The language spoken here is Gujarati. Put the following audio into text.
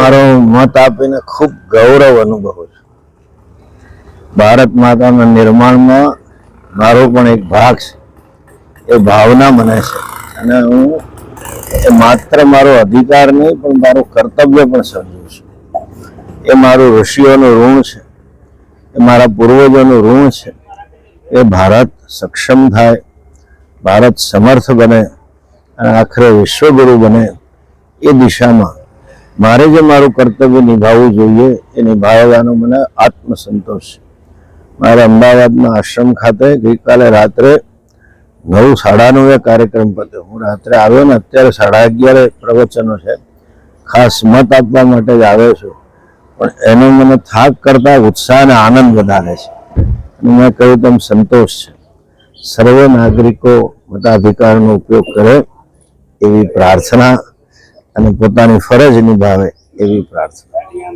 મારો મત આપીને ખૂબ ગૌરવ અનુભવું છું. ભારત માતાના નિર્માણમાં મારો પણ એક ભાગ છે. એ ભાવના મને છે. અને હું એ માત્ર મારો અધિકાર નહીં, પણ મારું કર્તવ્ય પણ સમજું છું. એ મારું ઋષિઓનું ઋણ છે. એ મારા પૂર્વજોનું ઋણ છે. એ ભારત સક્ષમ થાય, ભારત સમર્થ બને અને આખરે વિશ્વગુરુ બને એ દિશામાં મારે જે મારું કર્તવ્ય નિભાવવું જોઈએ એ નિભાવવાનો મને આત્મસંતોષ છે. મારા અમદાવાદના આશ્રમ ખાતે ગઈકાલે રાત્રે નવ સાડા નવે કાર્યક્રમ પત્યો. હું રાત્રે આવ્યો ને અત્યારે સાડા અગિયારે પ્રવચનો છે. ખાસ મત આપવા માટે જ આવ્યો છું. પણ એનો મને થાક કરતા ઉત્સાહ અને આનંદ વધારે છે. અને મેં કહ્યું તેમ સંતોષ છે. સર્વે નાગરિકો મતાધિકારનો ઉપયોગ કરે એવી પ્રાર્થના અને પોતાની ફરજ નિભાવે એવી પ્રાર્થના.